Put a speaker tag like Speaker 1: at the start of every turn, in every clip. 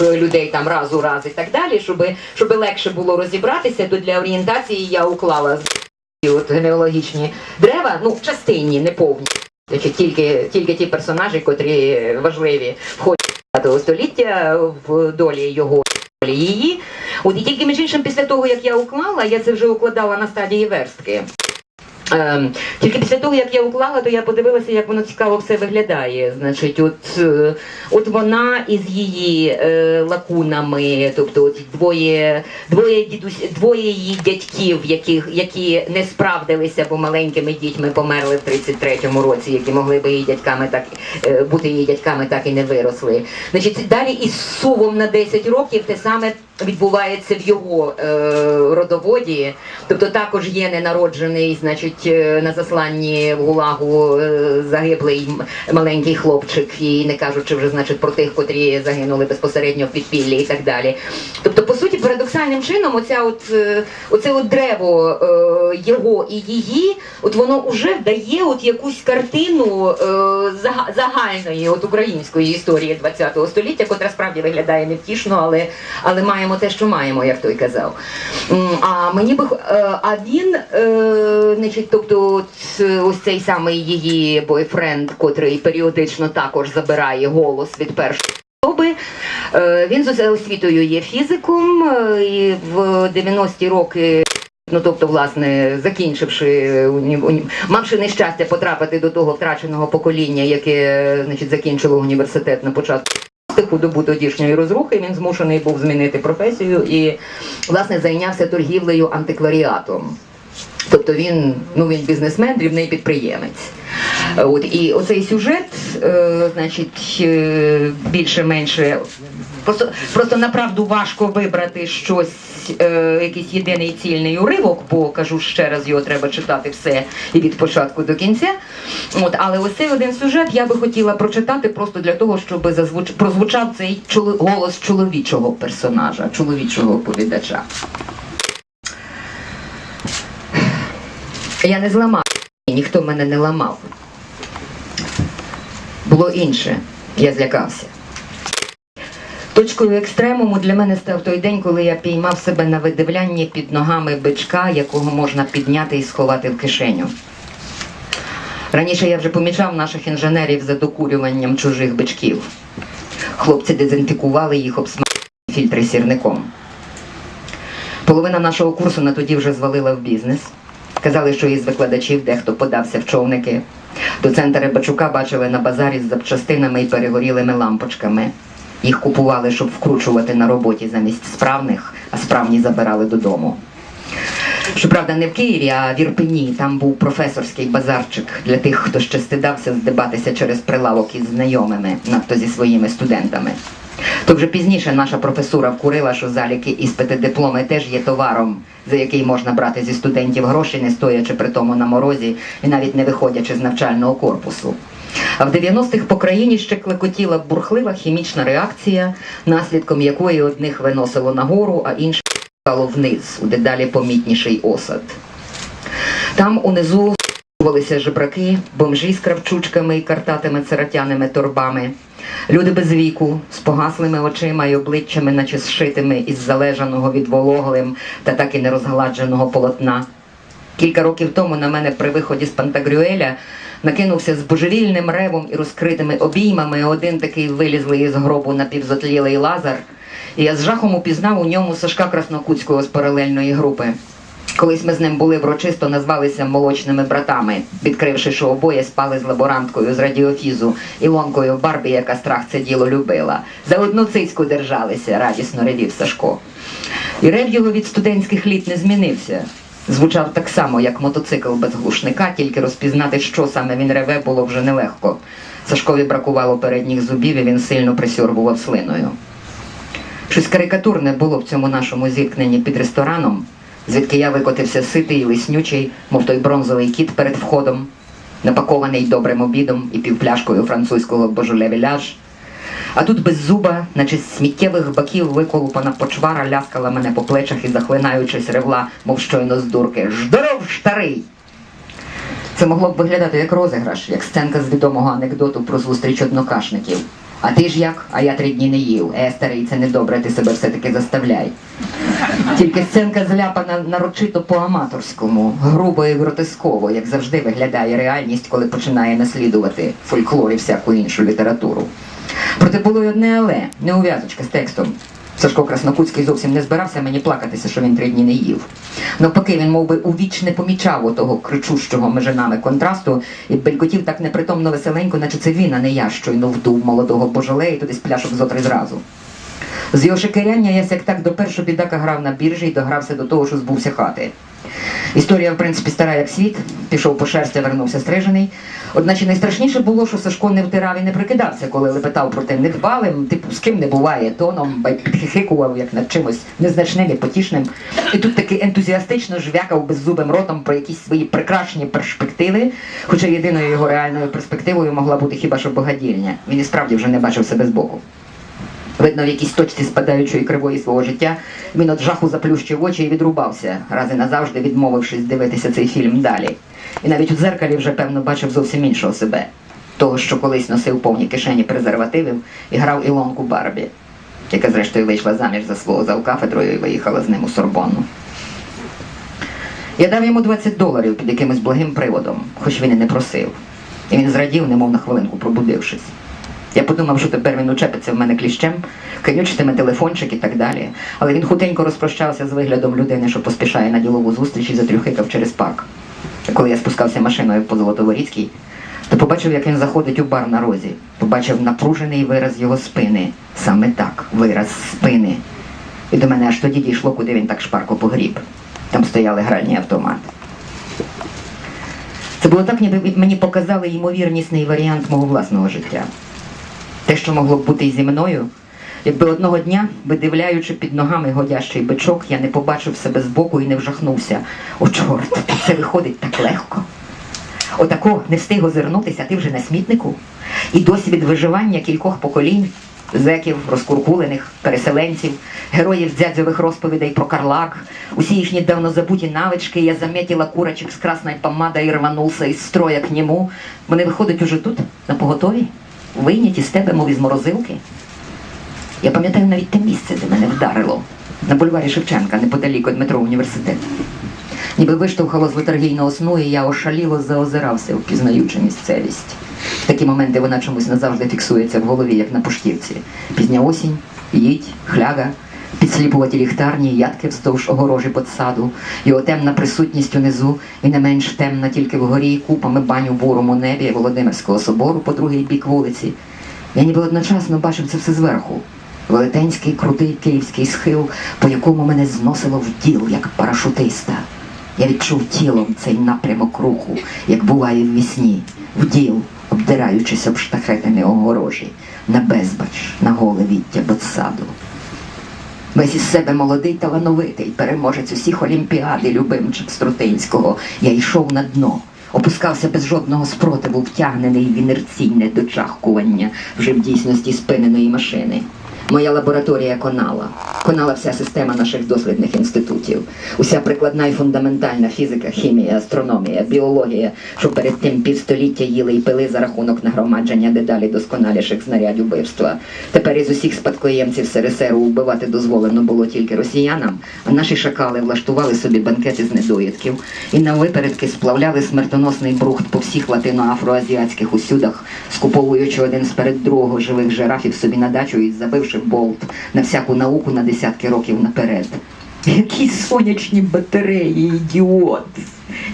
Speaker 1: людей там раз у раз і так далі, щоб, щоб легше було розібратися, то для орієнтації я уклала от генеалогічні дерева, ну, частинні, не повні. Тільки, тільки ті персонажі, котрі важливі в ході 20 століття в долі його долі її. От і тільки між іншим, після того, як я уклала, я це вже укладала на стадії верстки. Ем, тільки після того, як я уклала, то я подивилася, як воно цікаво все виглядає. Значить, от, е, от вона із її е, лакунами, тобто от двоє, двоє дідусь, двоє її дядьків, яких, які не справдилися, бо маленькими дітьми померли в 33-му році, які могли би її дядьками так е, бути її дядьками, так і не виросли. Значить, далі із сувом на 10 років те саме відбувається в його е, родоводі. Тобто також є ненароджений, значить, е, на засланні в Гулагу е, загиблий маленький хлопчик, і не кажучи вже значить про тих, котрі загинули безпосередньо в підпіллі і так далі. Тобто, по суті, парадоксальним чином, оця от, е, оце от древо е, його і її, от воно вже дає от якусь картину е, загальної от української історії ХХ століття, котра справді виглядає невтішно, але, але маємо те, що маємо, як той казав. А мені би е, а він, е, значить, тобто, е, ось цей самий її бойфренд, котрий періодично також забирає голос від першої. особи. Він за освітою є фізиком і в 90-ті роки. Ну, тобто, власне, закінчивши мавши нещастя потрапити до того втраченого покоління, яке значить, закінчило університет на початку у добу тодішньої розрухи, він змушений був змінити професію і, власне, зайнявся торгівлею антикваріатом. Тобто він, ну він бізнесмен, дрібний підприємець. От і оцей сюжет, е, значить, е, більше-менше. Просто, просто направду важко вибрати щось, е, якийсь єдиний цільний уривок, бо кажу ще раз, його треба читати все і від початку до кінця. От, але ось цей один сюжет я би хотіла прочитати просто для того, щоб зазвуч... прозвучав цей чоло... голос чоловічого персонажа, чоловічого оповідача. Я не зламав, ніхто мене не ламав. Було інше, я злякався. Точкою екстремуму для мене став той день, коли я піймав себе на видивлянні під ногами бичка, якого можна підняти і сховати в кишеню. Раніше я вже помічав наших інженерів за докурюванням чужих бичків. Хлопці дезінфікували їх обсмажені фільтри сірником. Половина нашого курсу на тоді вже звалила в бізнес. Казали, що із викладачів дехто подався в човники. Доцента Рибачука бачили на базарі з запчастинами і перегорілими лампочками. Їх купували, щоб вкручувати на роботі замість справних, а справні забирали додому. Щоправда, не в Києві, а в Ірпені. Там був професорський базарчик для тих, хто ще стидався здибатися через прилавок із знайомими, надто зі своїми студентами. То вже пізніше наша професура вкурила, що заліки іспити дипломи теж є товаром, за який можна брати зі студентів гроші, не стоячи при тому на морозі і навіть не виходячи з навчального корпусу. А в 90-х по країні ще клекотіла бурхлива хімічна реакція, наслідком якої одних виносило нагору, а інших стало вниз, у дедалі помітніший осад. Там унизу Валися жебраки, бомжі з кравчучками і картатими царатяними торбами, люди без віку, з погаслими очима й обличчями, наче зшитими із залежаного від вологлим та так і нерозгладженого полотна. Кілька років тому на мене при виході з Пантагрюеля накинувся з божевільним ревом і розкритими обіймами один такий вилізлий із гробу напівзотлілий лазар, і я з жахом упізнав у ньому Сашка Краснокутського з паралельної групи. Колись ми з ним були врочисто назвалися молочними братами, відкривши, що обоє спали з лаборанткою з радіофізу Ілонкою Барбі, яка страх це діло любила. За одну цицьку держалися, радісно ревів Сашко. І рев його від студентських літ не змінився. Звучав так само, як мотоцикл без глушника, тільки розпізнати, що саме він реве, було вже нелегко. Сашкові бракувало передніх зубів, і він сильно присьорбував слиною. Щось карикатурне було в цьому нашому зіткненні під рестораном, звідки я викотився ситий і лиснючий, мов той бронзовий кіт перед входом, напакований добрим обідом і півпляшкою французького божоле-віляж. А тут без зуба, наче з сміттєвих баків виколупана почвара ляскала мене по плечах і, захлинаючись, ревла, мов щойно з дурки. Здоров, старий! Це могло б виглядати як розіграш, як сценка з відомого анекдоту про зустріч однокашників. А ти ж як? А я три дні не їв. Е, старий, це недобре, ти себе все-таки заставляй. Тільки сценка зляпана нарочито по-аматорському, грубо і гротесково, як завжди виглядає реальність, коли починає наслідувати фольклор і всяку іншу літературу. Проте було й одне але, не ув'язочка з текстом. Сашко Краснокутський зовсім не збирався мені плакатися, що він три дні не їв. Навпаки, він мов би, у віч не помічав отого кричущого межи нами контрасту і белькотів так непритомно веселенько, наче це він, а не я, щойно вдув молодого божолея і туди з пляшок зо три зразу. З його шикаряння я сяк так до першого бідака грав на біржі і догрався до того, що збувся хати. Історія, в принципі, стара як світ, пішов по шерсті, вернувся стрижений. Одначе найстрашніше було, що Сашко не втирав і не прикидався, коли лепетав про те недбалим, типу, з ким не буває, тоном, підхихикував, як над чимось незначним і потішним. І тут таки ентузіастично жвякав беззубим ротом про якісь свої прекрасні перспективи, хоча єдиною його реальною перспективою могла бути хіба що богадільня. Він і справді вже не бачив себе збоку. Видно, в якійсь точці спадаючої кривої свого життя він от жаху заплющив очі і відрубався, раз назавжди відмовившись дивитися цей фільм далі. І навіть у дзеркалі вже, певно, бачив зовсім іншого себе. Того, що колись носив повні кишені презервативів і грав Ілонку Барбі, яка зрештою вийшла заміж за свого завкафедрою і виїхала з ним у Сорбонну. Я дав йому 20 доларів під якимось благим приводом, хоч він і не просив. І він зрадів, немов на хвилинку пробудившись. Я подумав, що тепер він учепиться в мене кліщем, конючитиме телефончик і так далі. Але він хутенько розпрощався з виглядом людини, що поспішає на ділову зустріч і затрюхикав через парк. Коли я спускався машиною по Золотоворіцькій, то побачив, як він заходить у бар на розі. Побачив напружений вираз його спини. Саме так, вираз спини. І до мене аж тоді дійшло, куди він так шпарко погріб. Там стояли гральні автомати. Це було так, ніби мені показали ймовірнісний варіант мого власного життя. Що могло б бути і зі мною, якби одного дня, видивляючи під ногами годящий бичок, я не побачив себе збоку і не вжахнувся. О, чорт, це виходить так легко. Отако не встиг озирнутися, ти вже на смітнику. І досвід виживання кількох поколінь, зеків, розкуркулених, переселенців, героїв дзядзьових розповідей про Карлак, усі їхні давно забуті навички, я заметила курочек з красной помадой і рванулся із строя к нему. Вони виходять уже тут, на поготові, вийняті з тебе, мов із морозилки. Я пам'ятаю навіть те місце, де мене вдарило, на бульварі Шевченка, неподалік від метро університет. Ніби виштовхало з летаргійного сну, і я ошаліло заозирався, впізнаючи місцевість. В такі моменти вона чомусь назавжди фіксується в голові, як на поштівці. Пізня осінь, їдь, хляга, підсліпуваті ліхтарні, ядки вздовж огорожі подсаду, його темна присутність унизу і не менш темна тільки вгорі купами бань у бурому небі Володимирського собору по другий бік вулиці. Я ніби одночасно бачив це все зверху. Велетенський крутий київський схил, по якому мене зносило в діл, як парашутиста. Я відчув тілом цей напрямок руху, як буває в вісні, в діл, обдираючись об штахетини огорожі, на безбач, на голе віття ботсаду. Весь із себе молодий талановитий, переможець усіх олімпіади любимчик Струтинського. Я йшов на дно, опускався без жодного спротиву, втягнений в інерційне дочахкування вже в дійсності спиненої машини. Моя лабораторія конала. Конала вся система наших дослідних інститутів. Уся прикладна і фундаментальна фізика, хімія, астрономія, біологія, що перед тим півстоліття їли і пили за рахунок нагромадження дедалі досконаліших знарядь убивства. Тепер із усіх спадкоємців СРСР вбивати дозволено було тільки росіянам, а наші шакали влаштували собі банкети з недоїдків і на випередки сплавляли смертоносний брухт по всіх латино-афроазіатських усюдах, скуповуючи один сперед другого живих жирафів собі на дачу і забивши болт на всяку науку на десятки років наперед. Які сонячні батареї, ідіот!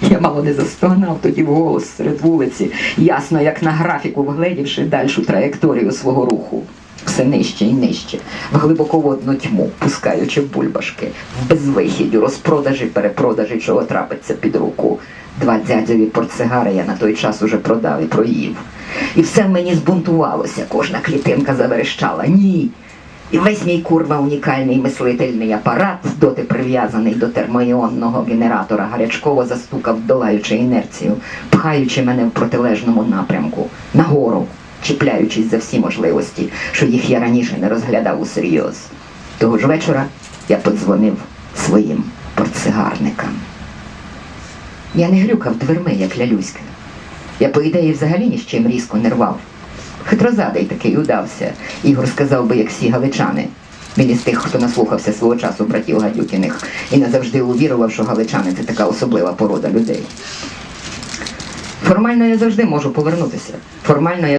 Speaker 1: Я мало не застогнав тоді вголос серед вулиці, ясно, як на графіку, вгледівши дальшу траєкторію свого руху. Все нижче і нижче, в глибоководну тьму, пускаючи бульбашки, в безвихідь, розпродажі, перепродажі, чого трапиться під руку. Два дзядзеві портсигари я на той час уже продав і проїв. І все в мені збунтувалося, кожна клітинка заверещала. Ні. І весь мій курва унікальний мислительний апарат, доти прив'язаний до термоіонного генератора, гарячково застукав, долаючи інерцію, пхаючи мене в протилежному напрямку, нагору, чіпляючись за всі можливості, що їх я раніше не розглядав усерйоз. Того ж вечора я подзвонив своїм портсигарникам. Я не грюкав дверми, як лялюська. Я, по ідеї, взагалі ні з чим різко не рвав. Хитрозадий такий удався. Ігор сказав би, як всі галичани. Він із тих, хто наслухався свого часу братів Гадюкіних і назавжди увірував, що галичани це така особлива порода людей. Формально я завжди можу повернутися. Формально я